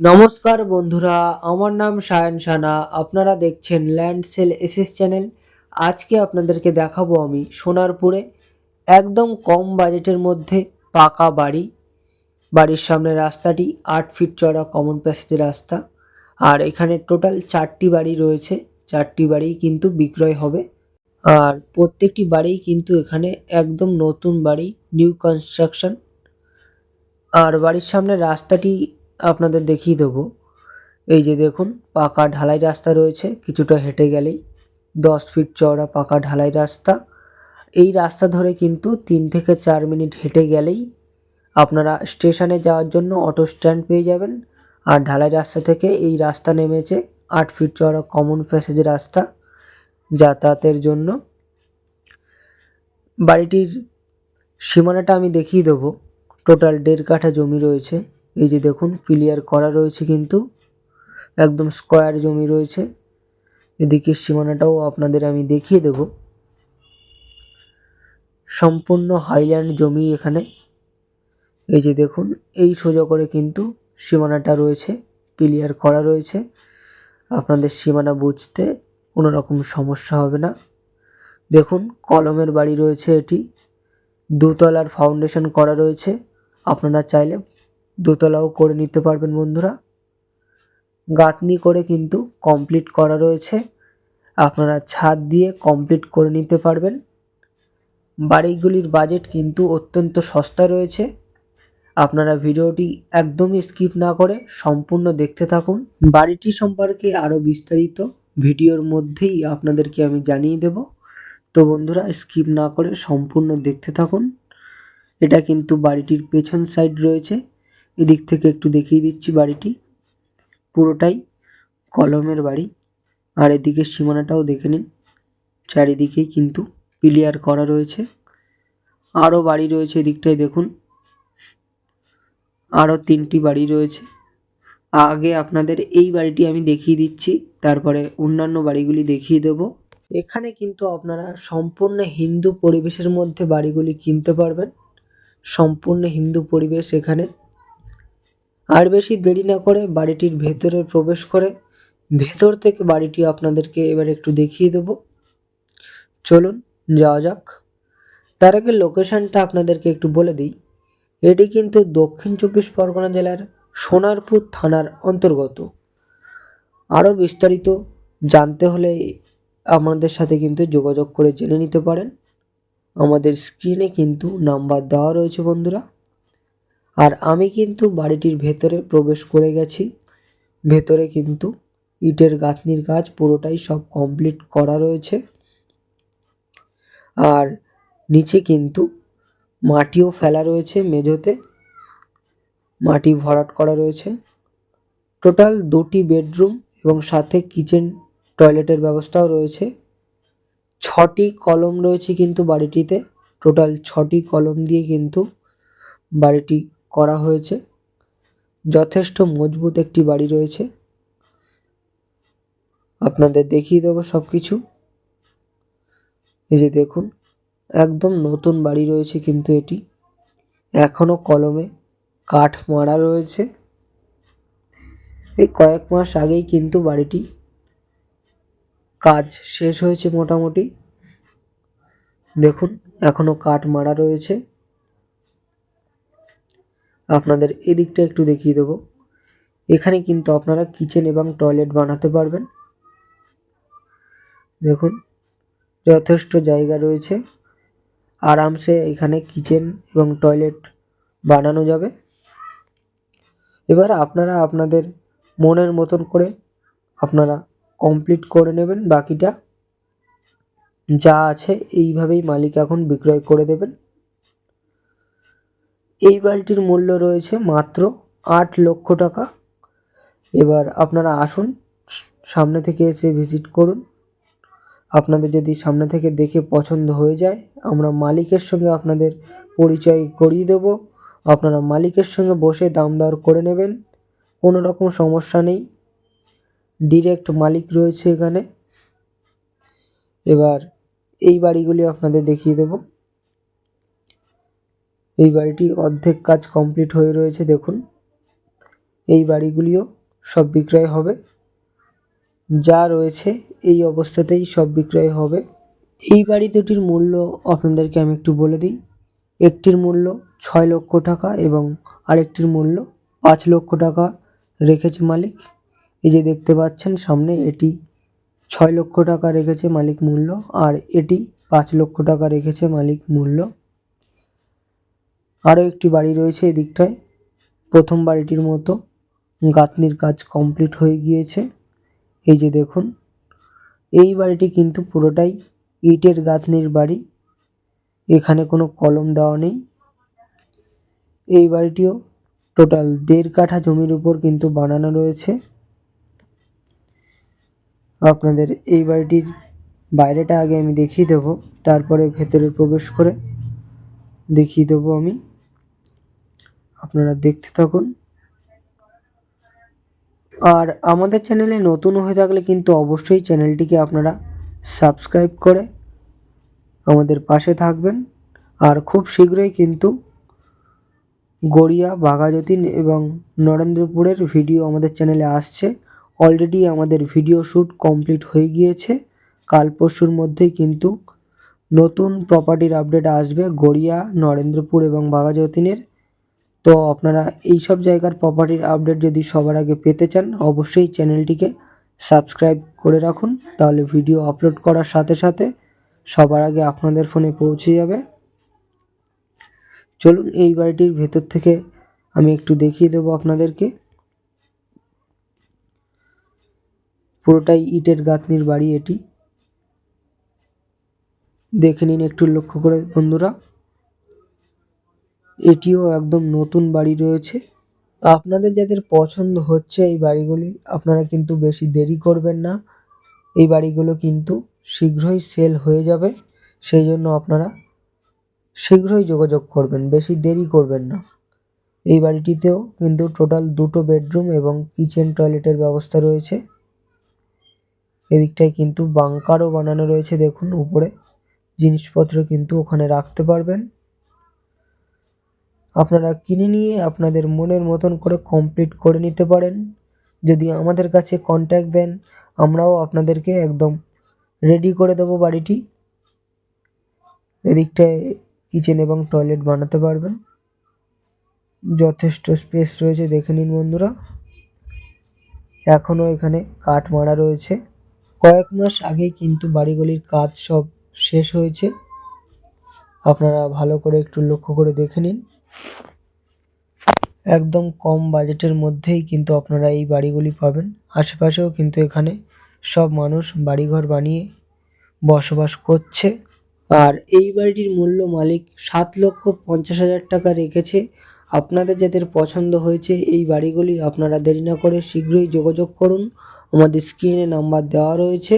নমস্কার বন্ধুরা, আমার নাম সায়ন সানা। আপনারা দেখছেন ল্যান্ড সেল এসএস চ্যানেল। আজকে আপনাদেরকে দেখাবো আমি সোনারপুরে একদম কম বাজেটের মধ্যে পাকা বাড়ি। বাড়ির সামনে রাস্তাটি আট ফিট চড়া কমন প্যাসেজের রাস্তা। আর এখানে টোটাল চারটি বাড়ি রয়েছে। চারটি বাড়ি কিন্তু বিক্রয় হবে। আর প্রত্যেকটি বাড়ি কিন্তু এখানে একদম নতুন বাড়ি নিউ কনস্ট্রাকশন আর বাড়ির সামনে রাস্তাটি আপনাদের দেখিয়ে দেবো। এই যে দেখুন, পাকা ঢালাই রাস্তা রয়েছে, কিছুটা হেঁটে গেলেই দশ ফিট চওড়া পাকা ঢালাই রাস্তা। এই রাস্তা ধরে কিন্তু তিন থেকে চার মিনিট হেঁটে গেলেই আপনারা স্টেশনে যাওয়ার জন্য অটো স্ট্যান্ড পেয়ে যাবেন। আর ঢালাই রাস্তা থেকে এই রাস্তা নেমেছে আট ফিট চওড়া কমন প্যাসেজ রাস্তা যাতায়াতের জন্য। বাড়িটির সীমানাটা আমি দেখিয়ে দেবো। টোটাল দেড় কাঠা জমি রয়েছে। এই যে দেখুন ক্লিয়ার করা রয়েছে কিন্তু, একদম স্কোয়ার জমি রয়েছে। এদিকে সীমানাটাও আপনাদের আমি দেখিয়ে দেব। সম্পূর্ণ হাইল্যান্ড জমি এখানে। এই যে দেখুন, এই সোজা করে কিন্তু সীমানাটা রয়েছে ক্লিয়ার করা রয়েছে। আপনাদের সীমানা বুঝতে কোনো রকম সমস্যা হবে না। দেখুন, কলমের বাড়ি রয়েছে এটি। দুতলার ফাউন্ডেশন করা রয়েছে। আপনারা চাইলে দোতলাও করে নিতে পারবেন বন্ধুরা। গাঁথনি করে কিন্তু কমপ্লিট করা রয়েছে। আপনারা ছাদ দিয়ে কমপ্লিট করে নিতে পারবেন। বাড়িগুলির বাজেট কিন্তু অত্যন্ত সস্তা রয়েছে। আপনারা ভিডিওটি একদমই স্কিপ না করে সম্পূর্ণ দেখতে থাকুন। বাড়িটি সম্পর্কে আরও বিস্তারিত ভিডিওর মধ্যেই আপনাদেরকে আমি জানিয়ে দেব। তো বন্ধুরা স্কিপ না করে সম্পূর্ণ দেখতে থাকুন। এটা কিন্তু বাড়িটির পেছন সাইড রয়েছে। এদিক থেকে একটু দেখিয়ে দিচ্ছি বাড়িটি। পুরোটাই কলমের বাড়ি। আর এদিকের সীমানাটাও দেখে নিন। চারিদিকেই কিন্তু ক্লিয়ার করা রয়েছে। আরও বাড়ি রয়েছে এদিকটায় দেখুন। আরও তিনটি বাড়ি রয়েছে। আগে আপনাদের এই বাড়িটি আমি দেখিয়ে দিচ্ছি, তারপরে অন্যান্য বাড়িগুলি দেখিয়ে দেব। এখানে কিন্তু আপনারা সম্পূর্ণ হিন্দু পরিবেশের মধ্যে বাড়িগুলি কিনতে পারবেন। সম্পূর্ণ হিন্দু পরিবেশ এখানে। আর বেশি দেরি না করে বাড়িটির ভেতরে প্রবেশ করে, ভেতর থেকে বাড়িটি আপনাদেরকে এবার একটু দেখিয়ে দেব। চলুন, যাওয়া যাক। তার আগে লোকেশানটা আপনাদেরকে একটু বলে দিই। এটি কিন্তু দক্ষিণ চব্বিশ পরগনা জেলার সোনারপুর থানার অন্তর্গত। আরও বিস্তারিত জানতে হলে আমাদের সাথে কিন্তু যোগাযোগ করে জেনে নিতে পারেন। আমাদের স্ক্রিনে কিন্তু নাম্বার দেওয়া রয়েছে বন্ধুরা। আর আমি কিন্তু বাড়িটির ভেতরে প্রবেশ করে গেছি। ভেতরে কিন্তু ইটের গাঁথনির কাজ পুরোটাই সব কমপ্লিট করা রয়েছে। আর নিচে কিন্তু মাটিও ফেলা রয়েছে মেঝোতে। মাটি ভরাট করা রয়েছে। টোটাল দুটি বেডরুম এবং সাথে কিচেন টয়লেটের ব্যবস্থাও রয়েছে। ছটি কলম রয়েছে কিন্তু বাড়িটিতে। টোটাল ছটি কলম দিয়ে কিন্তু বাড়িটি করা হয়েছে। যথেষ্ট মজবুত একটি বাড়ি রয়েছে। আপনাদের দেখিয়ে দেবো সব কিছু এই যে দেখুন, একদম নতুন বাড়ি রয়েছে কিন্তু এটি। এখনও কলমে কাঠ মারা রয়েছে। এই কয়েক মাস আগেই কিন্তু বাড়িটি কাজ শেষ হয়েছে মোটামুটি। দেখুন এখনও কাঠ মারা রয়েছে। আপনাদের এদিকটা একটু দেখিয়ে দেবো। এখানে কিন্তু আপনারা কিচেন এবং টয়লেট বানাতে পারবেন। দেখুন, যথেষ্ট জায়গা রয়েছে। আরামসে এখানে কিচেন এবং টয়লেট বানানো যাবে। এবার আপনারা আপনাদের মনের মতন করে আপনারা কমপ্লিট করে নেবেন বাকিটা। যা আছে এইভাবেই মালিক এখন বিক্রয় করে দেবেন। এই বাড়িটির মূল্য রয়েছে মাত্র আট লক্ষ টাকা। এবার আপনারা আসুন, সামনে থেকে এসে ভিজিট করুন। আপনাদের যদি সামনে থেকে দেখে পছন্দ হয়ে যায়, আমরা মালিকের সঙ্গে আপনাদের পরিচয় করিয়ে দেব। আপনারা মালিকের সঙ্গে বসে দাম দর করে নেবেন, কোনো রকম সমস্যা নেই। ডিরেক্ট মালিক রয়েছে এখানে। এবার এই বাড়িগুলি আপনাদের দেখিয়ে দেব। এই বাড়িটি অর্ধেক কাজ কমপ্লিট হয়ে রয়েছে, দেখুন। এই বাড়িগুলিও সব বিক্রয় হবে। যা রয়েছে এই অবস্থাতেই সব বিক্রয় হবে। এই বাড়ি দুটির মূল্য আপনাদেরকে আমি একটু বলে দিই। একটির মূল্য ছয় লক্ষ টাকা এবং আরেকটির মূল্য পাঁচ লক্ষ টাকা রেখেছে মালিক। এই যে দেখতে পাচ্ছেন সামনে, এটি ছয় লক্ষ টাকা রেখেছে মালিক মূল্য আর এটি পাঁচ লক্ষ টাকা রেখেছে মালিক মূল্য। আরও একটি বাড়ি রয়েছে এদিকটায়। প্রথম বাড়িটির মতো গাঁথনির কাজ কমপ্লিট হয়ে গিয়েছে। এই যে দেখুন, এই বাড়িটি কিন্তু পুরোটাই ইটের গাঁথনির বাড়ি। এখানে কোনো কলম দেওয়া নেই। এই বাড়িটিও টোটাল দেড় কাঠা জমির উপর কিন্তু বানানো রয়েছে। আপনাদের এই বাড়িটির বাইরেটা আগে আমি দেখিয়ে দেবো, তারপরে ভেতরে প্রবেশ করে দেখিয়ে দেবো আমি। আপনারা দেখতে থাকুন। আর আমাদের চ্যানেলে নতুন হয়ে থাকলে কিন্তু অবশ্যই চ্যানেলটিকে আপনারা সাবস্ক্রাইব করে আমাদের পাশে থাকবেন। আর খুব শীঘ্রই কিন্তু গড়িয়া, বাঘাযতীন এবং নরেন্দ্রপুরের ভিডিও আমাদের চ্যানেলে আসছে। অলরেডি আমাদের ভিডিও শ্যুট কমপ্লিট হয়ে গিয়েছে। কাল পরশুর মধ্যেই কিন্তু নতুন প্রপার্টির আপডেট আসবে গড়িয়া, নরেন্দ্রপুর এবং বাঘাযতীনের। তো আপনারা এই সব জায়গার প্রপার্টির আপডেট যদি সবার আগে পেতে চান, অবশ্যই চ্যানেলটিকে সাবস্ক্রাইব করে রাখুন। তাহলে ভিডিও আপলোড করার সাথে সাথে সবার আগে আপনাদের ফোনে পৌঁছে যাবে। চলুন এই বাড়িটির ভেতর থেকে আমি একটু দেখিয়ে দেবো আপনাদেরকে। পুরোটাই ইটের গাঁথনির বাড়ি এটি। দেখে নিন একটু লক্ষ্য করে বন্ধুরা। এটিও একদম নতুন বাড়ি রয়েছে। আপনাদের যাদের পছন্দ হচ্ছে এই বাড়িগুলি, আপনারা কিন্তু বেশি দেরি করবেন না। এই বাড়িগুলো কিন্তু শীঘ্রই সেল হয়ে যাবে, সেই জন্য আপনারা শীঘ্রই যোগাযোগ করবেন, বেশি দেরি করবেন না। এই বাড়িটিতেও কিন্তু টোটাল দুটো বেডরুম এবং কিচেন টয়লেটের ব্যবস্থা রয়েছে। এদিকটায় কিন্তু বাংকারও বানানো রয়েছে, দেখুন উপরে। জিনিসপত্র কিন্তু ওখানে রাখতে পারবেন। আপনারা কিনে নিয়ে আপনাদের মনের মতন করে কমপ্লিট করে নিতে পারেন। যদি আমাদের কাছে কন্ট্যাক্ট দেন, আমরাও আপনাদেরকে একদম রেডি করে দেবো বাড়িটি। এদিকটায় কিচেন এবং টয়লেট বানাতে পারবেন। যথেষ্ট স্পেস রয়েছে, দেখে নিন বন্ধুরা। এখনও এখানে কাঠ মারা রয়েছে। কয়েক মাস আগেই কিন্তু বাড়িগুলির কাজ সব শেষ হয়েছে। আপনারা ভালো করে একটু লক্ষ্য করে দেখে নিন। একদম কম বাজেটের মধ্যেই কিন্তু আপনারা এই বাড়িগুলি পাবেন। আশেপাশেও কিন্তু এখানে সব মানুষ বাড়িঘর বানিয়ে বসবাস করছে। আর এই বাড়িটির মূল্য মালিক সাত লক্ষ পঞ্চাশ হাজার টাকা রেখেছে। আপনাদের যাদের পছন্দ হয়েছে এই বাড়িগুলি আপনারা দেরি না করে শীঘ্রই যোগাযোগ করুন। আমাদের স্ক্রিনে নাম্বার দেওয়া রয়েছে।